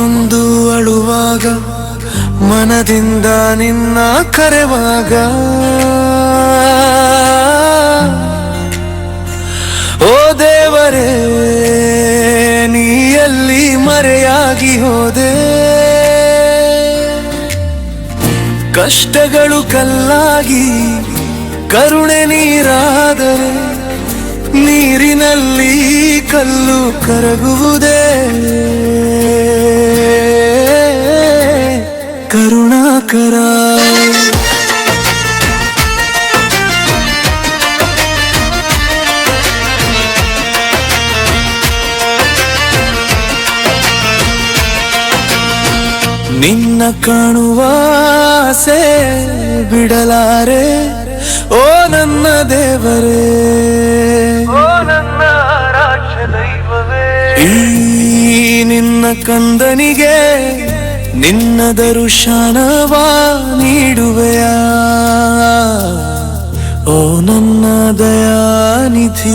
ನೊಂದು ಅಳುವಾಗ, ಮನದಿಂದ ನಿನ್ನ ಕರೆವಾಗ. ಓ ದೇವರೇ, ನೀಯಲ್ಲಿ ಮರೆಯಾಗಿ ಹೋದೆ. ಕಷ್ಟಗಳು ಕಲ್ಲಾಗಿ, ಕರುಣೆ ನೀರಾದರೆ, ನೀರಿನಲ್ಲಿ ಕಲ್ಲು ಕರಗುವುದೇ. ಕರುಣಾಕರ ನಿನ್ನ ಕಾಣುವ ಆಸೆ ಬಿಡಲಾರೆ ಓ ನನ್ನ ದೇವರೇ. ಓ ನನ್ನ ರಾಕ್ಷ ದೈವವೇ. ಈ ನಿನ್ನ ಕಂದನಿಗೆ ನಿನ್ನ ದರುಶನವ ನೀಡುವೆಯ? ಓ ನನ್ನ ದಯಾನಿಧಿಯೇ.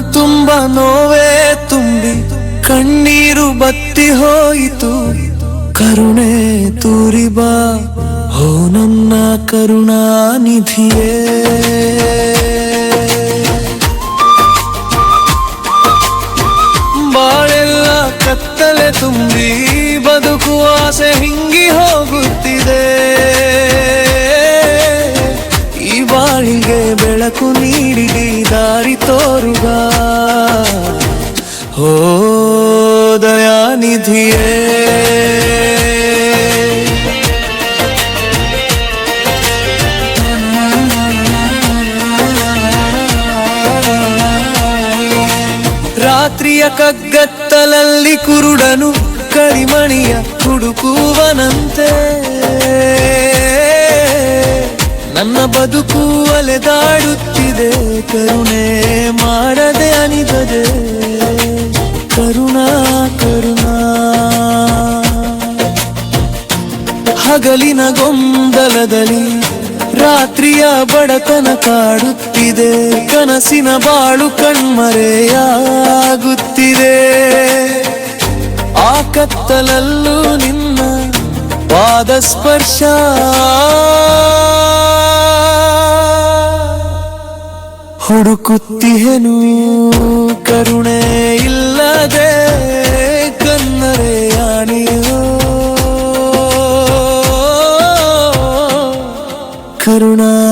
ತುಂಬ ನೋವೇ ತುಂಬಿ ಕಣ್ಣೀರು ಬತ್ತಿ ಹೋಯಿತು. ಕರುಣೆ ತೂರಿ ಬಾ, ಹೋ ನನ್ನ ಕರುಣಾನಿಧಿಯೇ. ಬಾಳೆಲ್ಲ ಕತ್ತಲೆ ತುಂಬಿ ಬದುಕು ಆಸೆ ಹಿಂಗಿ ಹೋಗುತ್ತಿದೆ. ಬಾಳಿಗೆ ಬೆಳಕು ನೀಡಿ ದಾರಿ ತೋರುಗ ಹೋ ದಯಾನಿಧಿಯೇ ರಾತ್ರಿಯ ಕಗ್ಗತ್ತಲಲ್ಲಿ ಕುರುಡನು ಕಡಿಮಣಿಯ ಹುಡುಕುವನಂತೆ ನನ್ನ ಬದುಕು ಅಲೆದಾಡುತ್ತಿದೆ. ಕರುಣೆ ಮಾಡದೆ ಅನಿತದೆ ಕರುಣಾ ಕರುಣಾ. ಹಗಲಿನ ಗೊಂದಲದಲ್ಲಿ ರಾತ್ರಿಯ ಬಡತನ ಕಾಡುತ್ತಿದೆ. ಕನಸಿನ ಬಾಳು ಕಣ್ಮರೆಯಾಗುತ್ತಿದೆ. ಆ ಕತ್ತಲಲ್ಲೂ ನಿನ್ನ ಪಾದ ಸ್ಪರ್ಶ ಹುಡುಕುತ್ತಿಹೆನು ಕರುಣೆ ಇಲ್ಲದೆ ಕನ್ನರೆಯಾಣಿಯೋ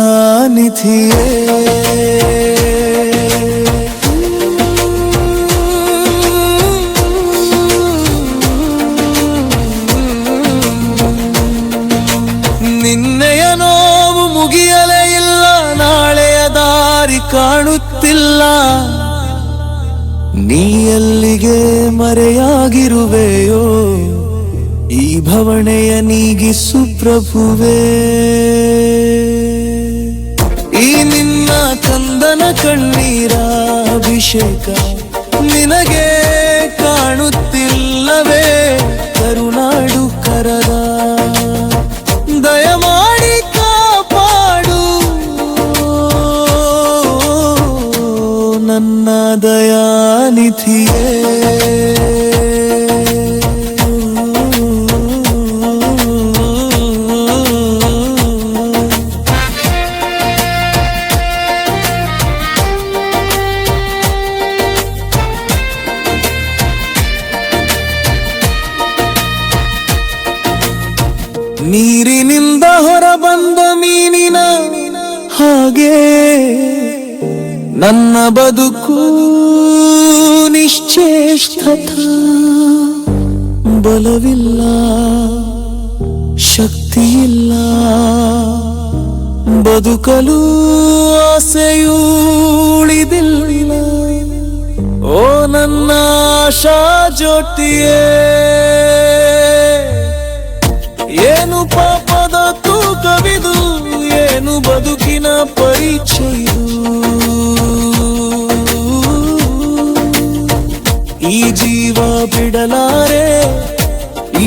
ಕರುಣಾನಿಧಿಯೇ ಕಾಣುತ್ತಿಲ್ಲ. ನೀ ಎಲ್ಲಿಗೆ ಮರೆಯಾಗಿರುವೆಯೋ? ಈ ಭವಣೆಯ ನೀಗಿ ಸುಪ್ರಭುವೇ ಈ ನಿನ್ನ ಚಂದನ ಕಣ್ಣೀರ ಅಭಿಷೇಕ. ನೀರಿನಿಂದ ಹೊರಬಂದ ಮೀನಿನ ಹಾಗೆ ನನ್ನ ಬದುಕು ನಿಶ್ಚೇಷ್ಟತ ಬಲವಿಲ್ಲ ಶಕ್ತಿಯಿಲ್ಲ. ಬದುಕಲು ಆಸೆಯೂಳಿದಿಲ್ಲ ಓ ನನ್ನ ಆಶಾ ಜ್ಯೋತಿಯೇ ಏನು ಪಾಪದ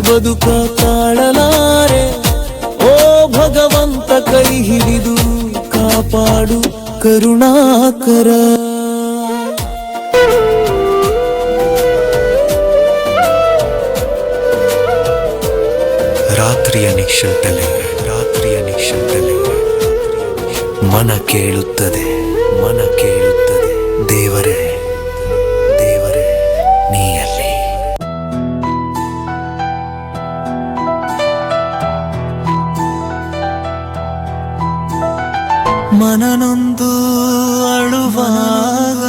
ಬದುಕ ತಾಳಲಾರೆ ಓ ಭಗವಂತ ಕೈ ಹಿಡಿದು ಕಾಪಾಡು ಕರುಣಾಕರ. ರಾತ್ರಿಯ ನಿಶ್ಶಬ್ದಲೆ ರಾತ್ರಿಯ ನಿಶ್ಶಬ್ದಲೆ. ಮನ ಕೇಳುತ್ತದೆ ಮನ ಕೇಳುತ್ತದೆ ದೇವರೇ. ಮನನೊಂದು ಅಳುವಾಗ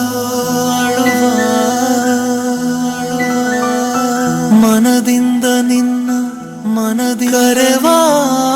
ಮನದಿಂದ ನಿನ್ನ ಮನದಿ ಕರೆವಾಗ